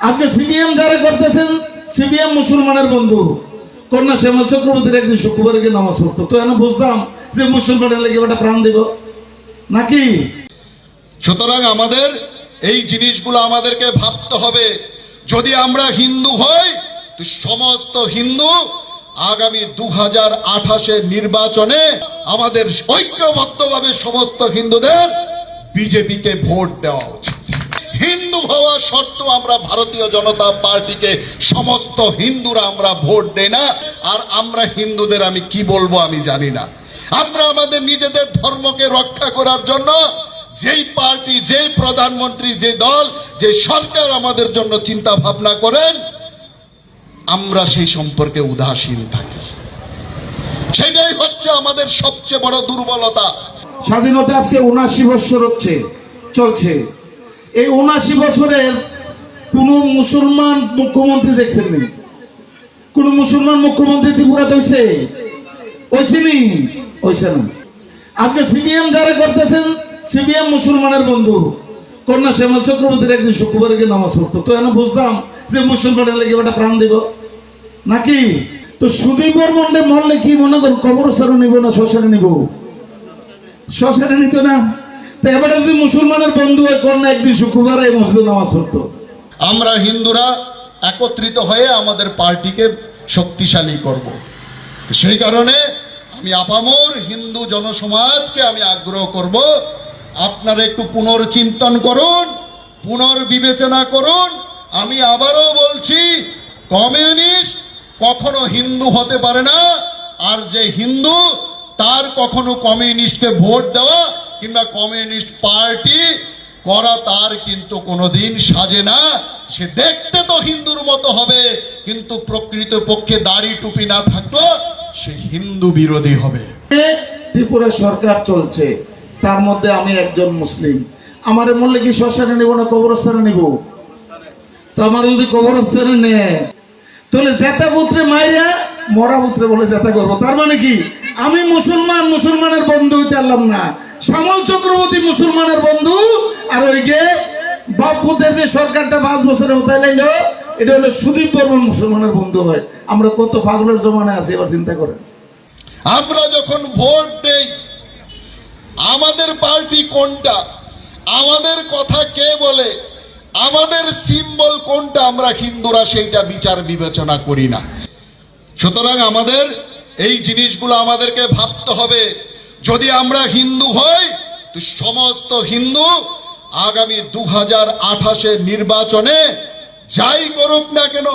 আজকে সিপিএম যারা করতেছেন, সিপিএম মুসলমানের বন্ধু। কন্যা শ্যামল চক্রবর্তীর একদিন শুক্রবারে গিয়ে নামাজ পড়তো। তো এখন বুঝতাম যে মুসলমানের লেগে একটা প্রাণ দিব। নাকি? সুতরাং আমাদের এই জিনিসগুলো আমাদেরকে ভাবতে হবে। যদি আমরা হিন্দু হই, তো সমস্ত হিন্দু আগামী দু হাজার আঠাশের নির্বাচনে আমাদের ঐক্যবদ্ধভাবে সমস্ত হিন্দুদের বিজেপিকে ভোট দেওয়া উচিত। হিন্দু হওয়া সত্ত্বেও আমরা ভারতীয় জনতা পার্টিকে সমস্ত হিন্দুরা আমরা ভোট দেই না। আর আমরা হিন্দুদের আমি কি বলব আমি জানি না। আমরা আমাদের নিজেদের ধর্মকে রক্ষা করার জন্য যেই পার্টি, যেই প্রধানমন্ত্রী, যে দল, যে সরকার আমাদের জন্য চিন্তা ভাবনা করেন, আমরা সেই সম্পর্কে উদাসীন থাকি। সেটাই হচ্ছে আমাদের সবচেয়ে বড় দুর্বলতা। স্বাধীনতা আজকে উনাশি বছর হচ্ছে, চলছে। এই উনাশি বছরের কোন মুসলমান মুখ্যমন্ত্রী দেখছেন নি কোন মুসলমান মুখ্যমন্ত্রী ত্রিপুরাতে হয়েছে হয়েছে নি না। আজকে সিপিএম যারা করতেছেন, সিপিএম মুসলমানের বন্ধু। কন্যা শ্যামল চক্রবর্তীর একদিন শুক্রবারে গিয়ে নামাজ পড়তো। তো এখন বুঝতাম যে মুসলমানের লেগে একটা প্রাণ দিব। নাকি? তো সুদীপ বর্মন্ডে মরলে কি মনে করেন কবরস্থানে নিব না শ্মশানে নিব? শ্মশানে নিত না? মুসলমানের বন্ধু হয় কন্যা একদিন শুক্রবার এই মসজিদে নামাজ পড়তো? আমরা হিন্দুরা একত্রিত হয়ে আমাদের পার্টিকে শক্তিশালী করব। সেই কারণে আমি আপামর হিন্দু জনসমাজকে আমি আগ্রহ করব, আপনারা একটু পুনর্চিন্তন করুন, পুনর্বিবেচনা করুন। আমি আবারও বলছি, কমিউনিস্ট কখনো হিন্দু হতে পারে না, আর যে হিন্দু, তার কখনো কমিউনিস্টকে ভোট দেওয়া কিংবা কমিউনিস্ট পার্টি করা তার কিন্তু কোনোদিন সাজে না। সে দেখতে তো হিন্দুর মতো হবে, কিন্তু প্রকৃত পক্ষে দাড়ি টুপি না থাকল সে হিন্দু বিরোধী হবে। ত্রিপুরা সরকার চলছে। তার মধ্যে আমি একজন মুসলিম। আমার মরলে কি শ্মশানে নিব না কবরস্থানে নিব? তো আমার যদি কবরস্থানে নেয়, তাহলে জেতা পুত্রে মাইরা মরা পুত্রে বলে জেতা করব। তার মানে কি? আমি মুসলমান, মুসলমানের বন্ধু হইতে পারলাম না। শ্যামল চক্রবর্তী মুসলমানের বন্ধু, আর ওই যে বাপুদের যে সরকারটা পাঁচ বছরে হতে লাইলো, এটা হলো সুদীপ বর্মন মুসলমানের বন্ধু হয়। আমরা কত পাগলের জমানায় আছি, এবার চিন্তা করেন। আমরা যখন ভোট দেই, আমাদের পার্টি কোনটা? আমাদের কথা কে বলে? আমাদের সিম্বল কোনটা? আমরা হিন্দুরা সেইটা বিচার বিবেচনা করি না। সুতরাং আমাদের এই জিনিসগুলো আমাদেরকে ভাবতে হবে। যদি আমরা হিন্দু হই তো সমস্ত হিন্দু আগামী দু হাজার আঠাশের নির্বাচনে যাই করুক না কেন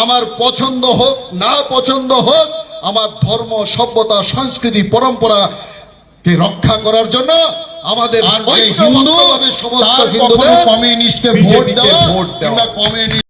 আমার পছন্দ হোক না পছন্দ হোক আমার ধর্ম সভ্যতা সংস্কৃতি পরম্পরা কে রক্ষা করার জন্য আমাদের হিন্দু সমস্ত হিন্দুদের কমিউনিস্টকে ভোট দেওয়া ভোট দেওয়া কিংবা কমিউনিস্ট